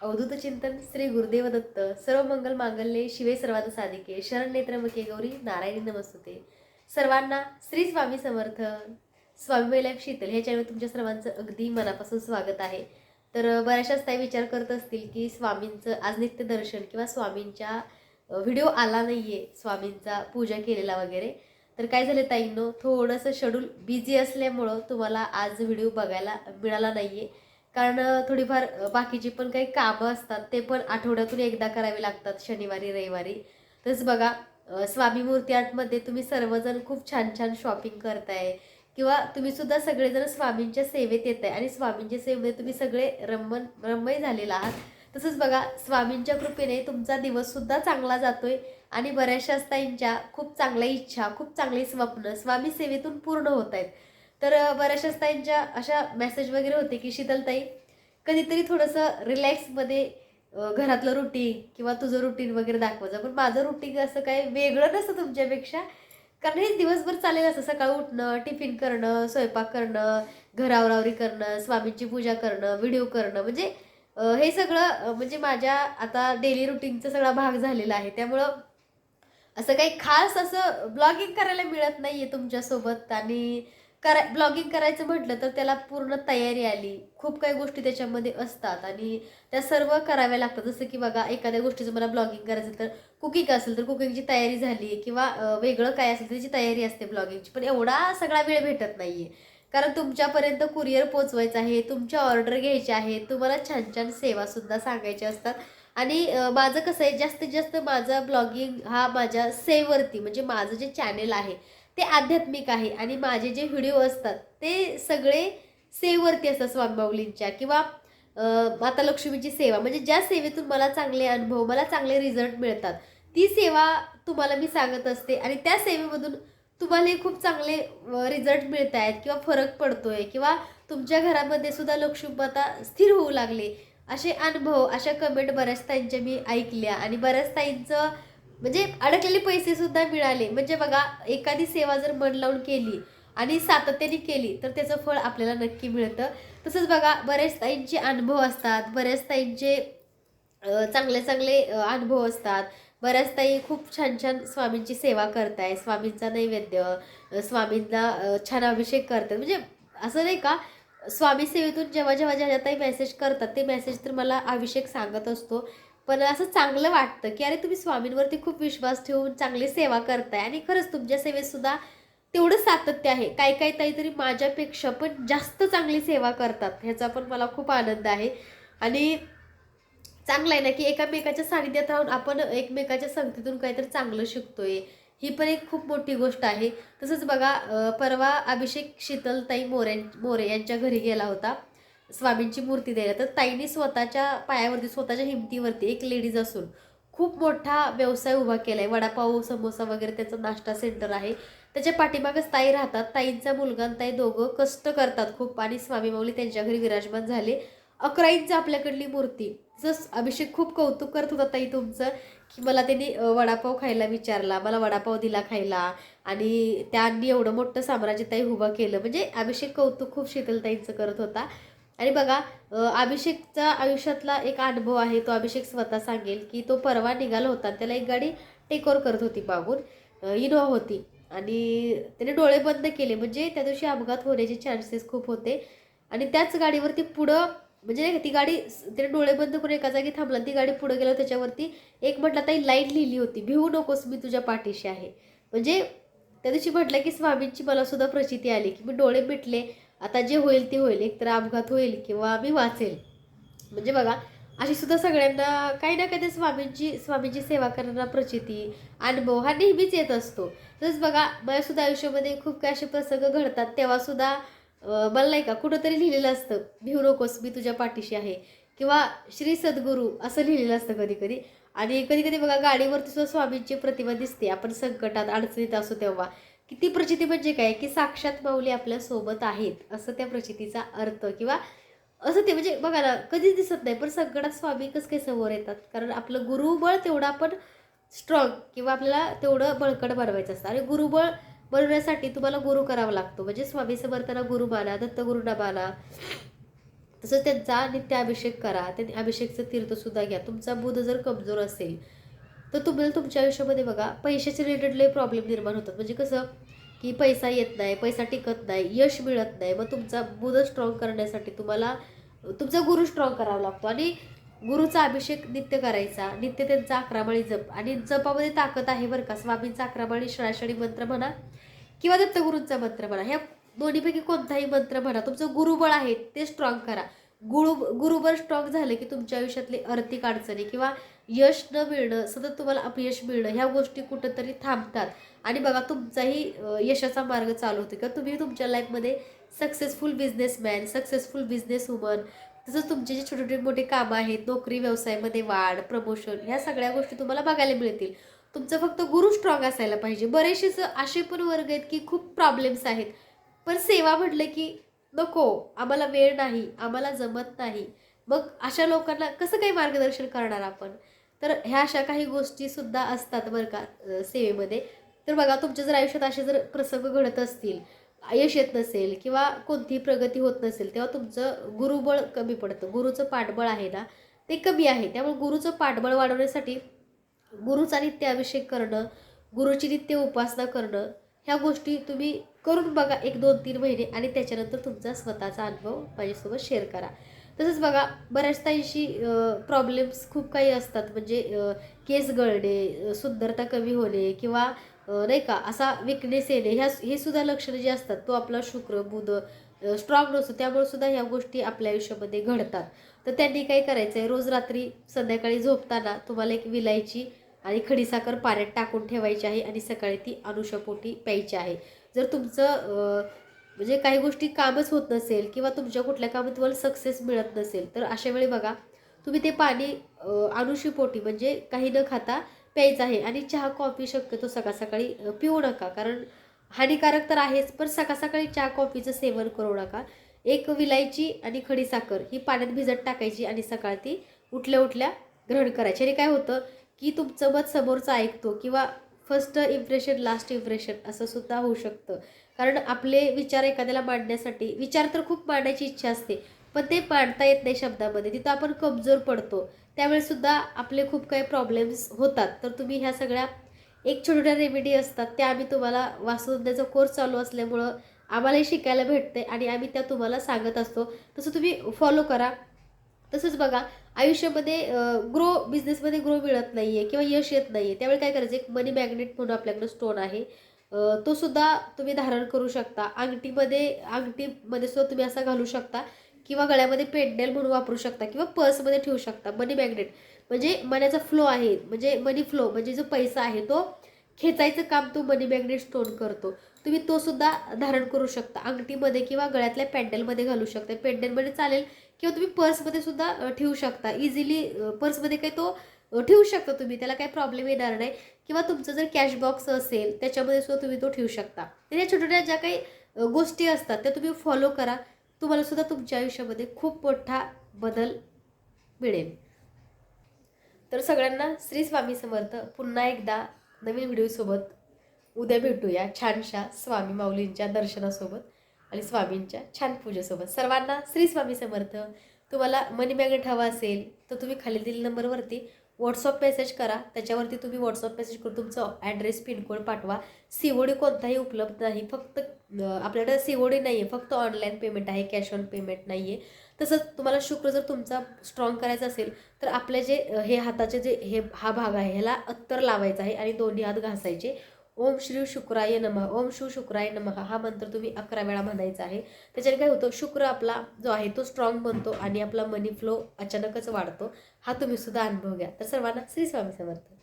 अवधूत चिंतन श्री गुरुदेव दत्त सर्व मंगल मांगल्ये शिवे सर्वात साधिके शरण नेत्रमके गौरी नारायणी नमस्तुते. सर्वांना श्री स्वामी समर्थ. स्वामी महिला शीतल ह्या चॅनल तुमच्या सर्वांचं अगदी मनापासून स्वागत आहे. तर बऱ्याचशाच ताई विचार करत असतील की स्वामींचं आज नित्य दर्शन किंवा स्वामींच्या व्हिडिओ आला नाही आहे स्वामींचा पूजा केलेला वगैरे. तर काय झालं ताईंनो थोडंसं शेड्यूल बिझी असल्यामुळं तुम्हाला आज व्हिडिओ बघायला मिळाला नाही आहे कारण थोडीफार बाकीची पण काही कामं असतात ते पण आठवड्यातून एकदा करावे लागतात शनिवारी रविवारी. तसंच बघा स्वामी मूर्ती आर्टमध्ये तुम्ही सर्वजण खूप छान छान शॉपिंग करताय किंवा तुम्ही सुद्धा सगळेजण स्वामींच्या सेवेत येत आहे आणि स्वामींच्या सेवेमध्ये तुम्ही सगळे रमन रमय झालेला आहात. तसंच बघा स्वामींच्या कृपेने तुमचा दिवससुद्धा चांगला जातोय आणि बऱ्याचशा ताईंच्या खूप चांगल्या इच्छा खूप चांगली स्वप्न स्वामी सेवेतून पूर्ण होत आहेत तर बऱ्याचशाच बऱ्याचशा ताईंच्या अशा मेसेज वगैरे होते की शीतलताई कधीतरी थोडंसं रिलॅक्समध्ये घरातलं रुटीन किंवा तुझं रुटीन वगैरे दाखवायचं. पण माझं रुटीन असं काही वेगळं नसतं तुमच्यापेक्षा. कारण हे दिवसभर चालेल असं. सकाळी उठणं टिफिन करणं स्वयंपाक करणं घरावरावरी करणं स्वामींची पूजा करणं व्हिडिओ करणं. म्हणजे हे सगळं म्हणजे माझ्या आता डेली रुटीनचा सगळा भाग झालेला आहे. त्यामुळं असं काही खास असं ब्लॉगिंग करायला मिळत नाही आहे तुमच्यासोबत. आणि करा ब्लॉगिंग करायचं म्हटलं तर त्याला पूर्ण तयारी आली. खूप काही गोष्टी त्याच्यामध्ये असतात आणि त्या सर्व कराव्या लागतात. जसं की बघा एखाद्या गोष्टीचं मला ब्लॉगिंग करायचं तर कुकिंग असेल तर कुकिंगची तयारी झाली किंवा वेगळं काय असेल त्याची तयारी असते ब्लॉगिंगची पण एवढा सगळा वेळ भेटत नाही आहे कारण तुमच्यापर्यंत कुरिअर पोचवायचं आहे तुमच्या ऑर्डर घ्यायच्या आहे तुम्हाला छान छान सेवासुद्धा सांगायच्या असतात. आणि माझं कसं आहे जास्तीत जास्त माझा ब्लॉगिंग हा माझ्या सेववरती म्हणजे माझं जे चॅनेल आहे ते आध्यात्मिक आहे. आणि माझे जे व्हिडिओ असतात ते सगळे सेववरती असतात स्वामीबाऊलींच्या किंवा माता लक्ष्मीची सेवा. म्हणजे ज्या सेवेतून मला चांगले अनुभव मला चांगले रिझल्ट मिळतात ती सेवा तुम्हाला मी सांगत असते. आणि त्या सेवेमधून तुम्हाला खूप चांगले रिझल्ट मिळत आहेत. किंवा फरक पडतो आहे किंवा तुमच्या घरामध्ये सुद्धा लक्ष्मी माता स्थिर होऊ लागले. असे अनुभव अशा कमेंट बऱ्याच ताईंच्या मी ऐकल्या. आणि बऱ्याच ताईंचं म्हणजे अडकलेले पैसे सुद्धा मिळाले. म्हणजे बघा एखादी सेवा जर मन लावून केली आणि सातत्याने केली तर त्याचं फळ आपल्याला नक्की मिळतं. तसंच बघा बऱ्याच ताईंचे अनुभव असतात. बऱ्याच ताईंचे चांगले चांगले अनुभव असतात. बऱ्याच ताई खूप छान छान स्वामींची सेवा करताय. स्वामींचा नैवेद्य स्वामींना छान अभिषेक करतात. म्हणजे असं नाही का स्वामी सेवेतून जेव्हा जेव्हा ज्या ज्या ताई मेसेज करतात ते मेसेज तर मला अभिषेक सांगत असतो. पण असं चांगलं वाटतं की अरे तुम्ही स्वामींवरती खूप विश्वास ठेवून चांगली सेवा करताय. आणि खरंच तुमच्या सेवेतसुद्धा तेवढं सातत्य आहे. काही काही काहीतरी माझ्यापेक्षा पण जास्त चांगली सेवा करतात. ह्याचा पण मला खूप आनंद आहे. आणि चांगलं आहे ना की एकामेकाच्या सानिध्यात राहून आपण एकमेकाच्या संगतीतून काहीतरी चांगलं शिकतोय. ही पण एक खूप मोठी गोष्ट आहे. तसंच बघा परवा अभिषेक शीतलताई मोरे मोरे यांच्या घरी गेला होता. स्वामींची मूर्ती द्यायला. तर ताईंनी स्वतःच्या पायावरती स्वतःच्या हिमतीवरती एक लेडीज असून खूप मोठा व्यवसाय उभा केला आहे वडापाव समोसा वगैरे त्याचं नाश्ता सेंटर आहे. त्याच्या पाठीमागच ताई राहतात. ताईंचा मुलगा आणि ताई दोघं कष्ट करतात खूप आणि स्वामी माऊली त्यांच्या घरी विराजमान झाले. अकरा इंच आपल्याकडली मूर्ती. जस अभिषेक खूप कौतुक करत होता ताई तुमचं की मला त्यांनी वडापाव खायला विचारला. मला वडापाव दिला खायला. आणि त्यांनी एवढं मोठं साम्राज्य ताई उभं केलं. म्हणजे अभिषेक कौतुक खूप शीतलताईंचं करत होता. आणि बघा अभिषेकचा आयुष्यातला एक अनुभव आहे तो अभिषेक स्वतः सांगेल की तो परवा निघाला होता त्याला एक गाडी टेकओवर करत होती मागून. इनोवा होती. आणि त्याने डोळे बंद केले. म्हणजे त्या दिवशी अपघात होण्याचे चान्सेस खूप होते. आणि त्याच गाडीवरती पुढं म्हणजे नाही का ती गाडी त्याने डोळे बंद करून एका जागी थांबला ती गाडी पुढे गेल्यावर त्याच्यावरती एक म्हटलं ताई लाईन लिहिली होती. भिवू नकोस मी तुझ्या पाठीशी आहे. म्हणजे त्या दिवशी म्हटलं की स्वामींची मला सुद्धा प्रचिती आली की मी डोळे मिटले आता जे होईल ते होईल एकतर अपघात होईल किंवा मी वाचेल. म्हणजे बघा अशी सुद्धा सगळ्यांना काही ना काही स्वामींची स्वामींची सेवा करणारा प्रचिती अनुभव हा नेहमीच येत असतो. तसंच बघा मला सुद्धा आयुष्यामध्ये खूप काही असे प्रसंग घडतात तेव्हा सुद्धा मला नाही का कुठंतरी लिहिलेलं असतं भिऊ नकोस मी तुझ्या पाठीशी आहे. किंवा श्री सद्गुरू असं लिहिलेलं असतं कधी कधी आणि कधी कधी बघा गाडीवरती सुद्धा स्वामींची प्रतिमा दिसते आपण संकटात अडचणीत असो तेव्हा. किती प्रचिती म्हणजे काय? की साक्षात माऊली आपल्यासोबत आहेत असं त्या प्रचितीचा अर्थ किंवा असं ते म्हणजे बघा ना कधीच दिसत नाही पण संकटात स्वामी कसं समोर येतात. कारण आपलं गुरुबळ तेवढं आपण स्ट्रॉंग किंवा आपल्याला तेवढं बळकट बनवायचं असतं. आणि गुरुबळ बनवण्यासाठी तुम्हाला गुरु करावा लागतो. म्हणजे स्वामी समर्थांना गुरु माना दत्तगुरूंना माना. तसंच त्यांचा नित्य अभिषेक करा. त्यांनी अभिषेकचं तीर्थसुद्धा घ्या. तुमचा बुध जर कमजोर असेल तर तुम्ही तुमच्या आयुष्यामध्ये बघा पैशाचे रिलेटेड लय प्रॉब्लेम निर्माण होतात. म्हणजे कसं की पैसा येत नाही पैसा टिकत नाही यश मिळत नाही. मग तुमचा बुध स्ट्रॉंग करण्यासाठी तुम्हाला तुमचा गुरु स्ट्रॉंग करावा लागतो. आणि गुरुचा अभिषेक नित्य करायचा. नित्य त्यांचा अकरामाळी जप. आणि जपामध्ये ताकद आहे बरं का. स्वामींचा अकरामाळी श्राषणी मंत्र म्हणा किंवा दत्तगुरूंचा मंत्र म्हणा. ह्या दोन्हीपैकी कोणताही मंत्र म्हणा तुमचं गुरुबळ आहे ते स्ट्रॉंग करा. गुरु गुरुवर स्ट्रॉंग झालं की तुमच्या आयुष्यातली आर्थिक अडचणी किंवा यश न मिळणं सतत तुम्हाला अपयश मिळणं ह्या गोष्टी कुठंतरी थांबतात. आणि बघा तुमचाही यशाचा मार्ग चालू होतो. किंवा तुम्ही तुमच्या लाईफमध्ये successful businessman successful business woman तसंच तुमचे जे छोटे छोटे मोठे कामं आहेत नोकरी व्यवसायामध्ये वाढ प्रमोशन ह्या सगळ्या गोष्टी तुम्हाला बघायला मिळतील. तुमचं फक्त गुरु स्ट्रॉंग असायला पाहिजे. बरेचसेच असे पण वर्ग आहेत की खूप प्रॉब्लेम्स आहेत. पण सेवा म्हटलं की नको आम्हाला वेळ नाही आम्हाला जमत नाही. मग अशा लोकांना कसं काही मार्गदर्शन करणार आपण? तर ह्या अशा काही गोष्टीसुद्धा असतात बरं का सेवेमध्ये. तर बघा तुमच्या जर आयुष्यात असे जर प्रसंग घडत असतील यश येत नसेल किंवा कोणतीही प्रगती होत नसेल तेव्हा तुमचं गुरुबळ कमी पडतं. गुरुचं पाठबळ आहे ना ते कमी आहे. त्यामुळे गुरुचं पाठबळ वाढवण्यासाठी गुरुचा नित्य अभिषेक करणं गुरुची नित्य उपासना करणं ह्या गोष्टी तुम्ही करून बघा एक दोन तीन महिने आणि त्याच्यानंतर तुमचा स्वतःचा अनुभव माझ्यासोबत शेअर करा. तसंच बघा बऱ्याचतांशी प्रॉब्लेम्स खूप काही असतात. म्हणजे केस गळणे सुंदरता कमी होणे किंवा नाही का असा विकनेस येणे ह्या हे सुद्धा लक्षणं जे असतात तो आपला शुक्र बुध स्ट्रॉंग नसतो. त्यामुळे सुद्धा ह्या गोष्टी आपल्या आयुष्यामध्ये घडतात. तर त्यांनी काय करायचं आहे रोज रात्री संध्याकाळी झोपताना तुम्हाला एक विलायची आणि खडीसाखर पाण्यात टाकून ठेवायची आहे आणि सकाळी ती अनुषपोटी प्यायची आहे. जर तुमचं म्हणजे काही गोष्टी कामच होत नसेल किंवा तुमच्या कुठल्या कामात तुम्हाला सक्सेस मिळत नसेल तर अशा वेळी बघा तुम्ही ते पाणी अनुषपोटी म्हणजे काही न खाता प्यायचं आहे आणि चहा कॉफी शक्यतो सकाळ सकाळी पिऊ नका. कारण हानिकारक तर आहेच पण सकाळ सकाळी चहा कॉफीचं सेवन करू नका. एक विलायची आणि खडीसाखर ही पाण्यात भिजत टाकायची आणि सकाळ ती उठल्या उठल्या ग्रहण करायची. आणि काय होतं की तुमचं मत समोरचं ऐकतो किंवा फर्स्ट इम्प्रेशन लास्ट इम्प्रेशन असं सुद्धा होऊ शकतं. कारण आपले विचार एखाद्याला मांडण्यासाठी विचार तर खूप मांडायची इच्छा असते पण ते मांडता येत नाही शब्दामध्ये. तिथं आपण कमजोर पडतो. त्यावेळेसुद्धा आपले खूप काही प्रॉब्लेम्स होतात. तर तुम्ही ह्या सगळ्या एक छोट्या रेमेडी असतात. त्या आम्ही तुम्हाला वाचवण्याचा कोर्स चालू असल्यामुळं आम्हालाही शिकायला भेटते आणि आम्ही त्या तुम्हाला सांगत असतो. तसं तुम्ही फॉलो करा. तसंच बघा आयुष्यामध्ये ग्रो बिझनेसमध्ये ग्रो मिळत नाही आहे किंवा यश येत नाही आहे त्यावेळी काय करायचं? एक मनी मॅग्नेट म्हणून आपल्याकडे स्टोन आहे. तो सुद्धा तुम्ही धारण करू शकता. अंगठीमध्ये अंगठीमध्ये सुद्धा तुम्ही असा घालू शकता किंवा गळ्यामध्ये पेंडेल म्हणून वापरू शकता किंवा पर्समध्ये ठेवू शकता. मनी मॅग्नेट म्हणजे मनाचा फ्लो आहे. म्हणजे मनी फ्लो म्हणजे जो पैसा आहे तो खेचायचं काम तो मनी मॅग्नेट स्टोन करतो. तुम्ही तो सुद्धा धारण करू शकता. अंगठीमध्ये किंवा गळ्यातल्या पॅन्डलमध्ये घालू शकता. पॅन्डलमध्ये चालेल किंवा तुम्ही पर्समध्ये सुद्धा ठेवू शकता. इझिली पर्समध्ये काही तो ठेवू शकता तुम्ही. त्याला काही प्रॉब्लेम येणार नाही. किंवा तुमचं जर कॅश बॉक्स असेल त्याच्यामध्ये सुद्धा तुम्ही तो ठेवू शकता. तर या छोट्या छोट्या ज्या काही गोष्टी असतात त्या तुम्ही फॉलो करा. तुम्हाला सुद्धा तुमच्या आयुष्यामध्ये खूप मोठा बदल मिळेल. तर सगळ्यांना श्री स्वामी समर्थ. पुन्हा एकदा नवीन व्हिडिओसोबत उद्या भेटूया छानशा स्वामी माऊलींच्या दर्शनासोबत आणि स्वामींच्या छान पूजेसोबत. सर्वांना श्री स्वामी समर्थ. तुम्हाला मनी मॅग्नेट हवा असेल तर तुम्ही खाली दिलेल्या नंबरवरती व्हॉट्सअप मेसेज करा. त्याच्यावरती तुम्ही व्हॉट्सअप मेसेज करून तुमचं ॲड्रेस पिनकोड पाठवा. सी ओ डी कोणताही उपलब्ध नाही. फक्त आपल्याकडं आपल्याकडे सी ओ डी नाही आहे फक्त ऑनलाईन पेमेंट आहे कॅश ऑन पेमेंट नाही आहे तसंच तुम्हाला शुक्र जर तुमचा स्ट्रॉंग करायचा असेल तर आपले जे हे हाताचे जे हे हा भाग आहे ह्याला अत्तर लावायचा आहे आणि दोन्ही हात घासायचे. ओम श्री शुक्राय नमः ओम शिव शुक्राय नमः हा मंत्र तुम्ही अकरा वेळा म्हणायचा आहे. त्याच्याने काय होतं शुक्र आपला जो आहे तो स्ट्रॉंग बनतो आणि आपला मनी फ्लो अचानकच वाढतो. हा तुम्ही सुद्धा अनुभव घ्या. तर सर्वांना श्री स्वामी समर्थ.